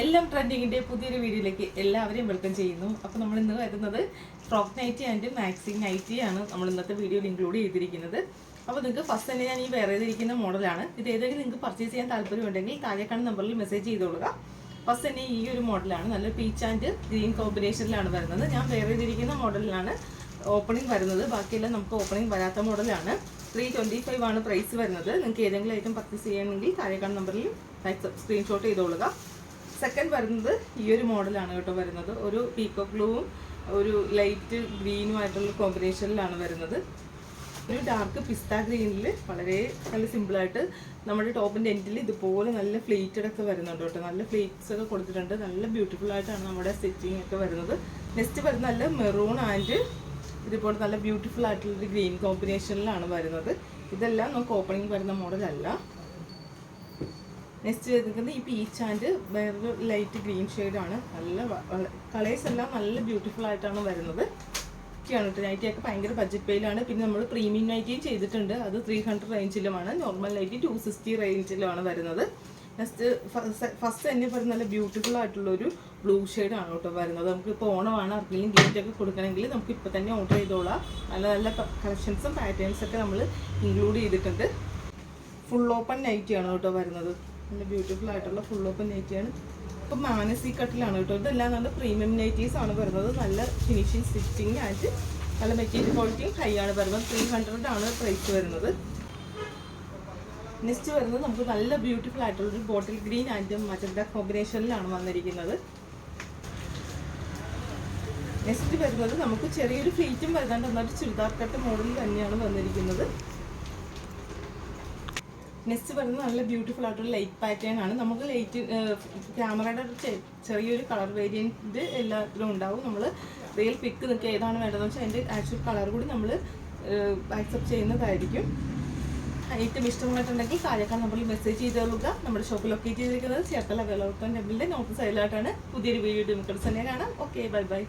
എല്ലാം ട്രെൻഡിങ്ങിന്റെ പുതിയൊരു വീഡിയോയിലേക്ക് എല്ലാവരെയും വെൽക്കം ചെയ്യുന്നു. അപ്പോൾ നമ്മൾ ഇന്ന് വരുന്നത് frock nightie and maxi nightie ആണ് നമ്മൾ ഇന്നത്തെ വീഡിയോയിൽ ഇൻക്ലൂഡ് ചെയ്തിരിക്കുന്നത്. അപ്പോൾ നിങ്ങൾക്ക് ഫസ്റ്റ് തന്നെ ഞാൻ ഈ വേറെ ചെയ്തിരിക്കുന്ന മോഡലാണ് ഇത് ഏതെങ്കിലും നിങ്ങൾക്ക് പർച്ചേസ് ചെയ്യാൻ താല്പര്യമുണ്ടെങ്കിൽ താഴെക്കാണ് നമ്പറിൽ മെസ്സേജ് ചെയ്തോളുക. ഫസ്റ്റ് തന്നെ ഈ ഒരു മോഡലാണ് നല്ല പീച്ച് ആൻഡ് ഗ്രീൻ കോമ്പിനേഷനിലാണ് വരുന്നത്. ഞാൻ വേറെ ചെയ്തിരിക്കുന്ന മോഡലിലാണ് ഓപ്പണിംഗ് വരുന്നത്. ബാക്കിയെല്ലാം നമുക്ക് ഓപ്പണിംഗ് വരാത്ത മോഡലാണ് ത്രീ ട്വന്റി ഫൈവ് ആണ് പ്രൈസ് വരുന്നത്. നിങ്ങൾക്ക് ഏതെങ്കിലും ഐറ്റം പർച്ചേസ് ചെയ്യണമെങ്കിൽ താഴെക്കാണ് നമ്പറിൽ സ്ക്രീൻഷോട്ട് ചെയ്തോളുക. സെക്കൻഡ് വരുന്നത് ഈ ഒരു മോഡലാണ് കേട്ടോ വരുന്നത്. ഒരു പീക്കോ ബ്ലൂവും ഒരു ലൈറ്റ് ഗ്രീനും ആയിട്ടുള്ള കോമ്പിനേഷനിലാണ് വരുന്നത്. ഒരു ഡാർക്ക് പിസ്ത ഗ്രീനിൽ വളരെ നല്ല സിമ്പിളായിട്ട് നമ്മുടെ ടോപ്പിന്റെ എൻഡിൽ ഇതുപോലെ നല്ല ഫ്ലേറ്റഡ് ഒക്കെ വരുന്നുണ്ട് കേട്ടോ. നല്ല ഫ്ലീറ്റ്സ് ഒക്കെ കൊടുത്തിട്ടുണ്ട്. നല്ല ബ്യൂട്ടിഫുൾ ആയിട്ടാണ് നമ്മുടെ സ്റ്റിച്ചിങ് ഒക്കെ വരുന്നത്. നെക്സ്റ്റ് വരുന്ന നല്ല മെറൂൺ ആൻഡ് ഇതുപോലെ നല്ല ബ്യൂട്ടിഫുൾ ആയിട്ടുള്ളൊരു ഗ്രീൻ കോമ്പിനേഷനിലാണ് വരുന്നത്. ഇതെല്ലാം നമുക്ക് ഓപ്പണിംഗ് വരുന്ന മോഡലല്ല നെക്സ്റ്റ് ചെയ്തിരിക്കുന്നത് ഈ പീച്ച് ആൻഡ് വേറൊരു ലൈറ്റ് ഗ്രീൻ ഷെയ്ഡാണ് നല്ല കളേഴ്സ് എല്ലാം നല്ല ബ്യൂട്ടിഫുൾ ആയിട്ടാണ് വരുന്നത്. ഒക്കെയാണ് കേട്ടോ. നൈറ്റിയൊക്കെ ഭയങ്കര ബഡ്ജറ്റ് പേയിലാണ് പിന്നെ നമ്മൾ പ്രീമിയം നൈറ്റിയും ചെയ്തിട്ടുണ്ട്. അത് ത്രീ ഹൺഡ്രഡ് റേഞ്ചിലുമാണ് നോർമൽ നൈറ്റി ടു സിക്സ്റ്റി റേഞ്ചിലുമാണ് വരുന്നത്. നെക്സ്റ്റ് ഫസ്റ്റ് തന്നെ പറയുന്ന നല്ല ബ്യൂട്ടിഫുൾ ആയിട്ടുള്ള ഒരു ബ്ലൂ ആണ് കേട്ടോ വരുന്നത്. നമുക്ക് ഇപ്പോൾ ഓണമാണ്. ആർക്കെങ്കിലും ഗിഫ്റ്റ് ഒക്കെ കൊടുക്കണമെങ്കിൽ നമുക്ക് ഇപ്പോൾ തന്നെ ഓർഡർ ചെയ്തോളാം. നല്ല നല്ല കളക്ഷൻസും പാറ്റേൺസൊക്കെ നമ്മൾ ഇൻക്ലൂഡ് ചെയ്തിട്ടുണ്ട്. ഫുൾ ഓപ്പൺ നൈറ്റിയാണ് കേട്ടോ വരുന്നത്. നല്ല ബ്യൂട്ടിഫുൾ ആയിട്ടുള്ള ഫുൾ ഓപ്പൺ നൈറ്റിയാണ് ഇപ്പം മാനസി കട്ടിലാണ് കേട്ടോ. ഇതെല്ലാം നല്ല പ്രീമിയം നൈറ്റീസ് ആണ് വരുന്നത്. നല്ല ഫിനിഷിങ് സ്റ്റിച്ചിങ് ആയിട്ട് നല്ല മെറ്റീരിയൽ ക്വാളിറ്റിയും ഹൈ ആണ് വരുന്നത്. ത്രീ ഹൺഡ്രഡ് ആണ് പ്രൈസ് വരുന്നത്. നെക്സ്റ്റ് വരുന്നത് നമുക്ക് നല്ല ബ്യൂട്ടിഫുൾ ആയിട്ടുള്ള ഒരു ബോട്ടിൽ ഗ്രീൻ ആൻഡ് മജന്ത കോമ്പിനേഷനിലാണ് വന്നിരിക്കുന്നത്. നെക്സ്റ്റ് വരുന്നത് നമുക്ക് ചെറിയൊരു ഫ്ലീറ്റും വരുന്നുണ്ട് എന്നാൽ ചുരിദാർ കട്ട് മോഡൽ തന്നെയാണ് വന്നിരിക്കുന്നത്. നെക്സ്റ്റ് വരുന്നത് നല്ല ബ്യൂട്ടിഫുൾ ആയിട്ടുള്ള ലൈറ്റ് പാറ്റേൺ ആണ്. നമുക്ക് ലൈറ്റ് ക്യാമറയുടെ ചെറിയൊരു കളർ വേരിയന്റ് എല്ലാത്തിലും ഉണ്ടാവും. നമ്മൾ റിയൽ പിക്ക് നിൽക്കുക ഏതാണ് വേണ്ടതെന്ന് വെച്ചാൽ അതിന്റെ ആക്ച്വൽ കളർ കൂടി നമ്മൾ ആക്സെപ്റ്റ് ചെയ്യുന്നതായിരിക്കും. ഏറ്റവും ഇഷ്ടമായിട്ടുണ്ടെങ്കിൽ കാര്യക്കാർ നമ്മൾ മെസ്സേജ് ചെയ്ത് തള്ളുക നമ്മുടെ ഷോപ്പ് ലൊക്കേറ്റ് ചെയ്തിരിക്കുന്നത് ചേർത്തല വെലോട്ടൻ ടെമ്പിളിന്റെ നോർത്ത് സൈഡിലായിട്ടാണ് പുതിയൊരു വീഡിയോ നമുക്ക് തന്നെ കാണാം. Okay bye bye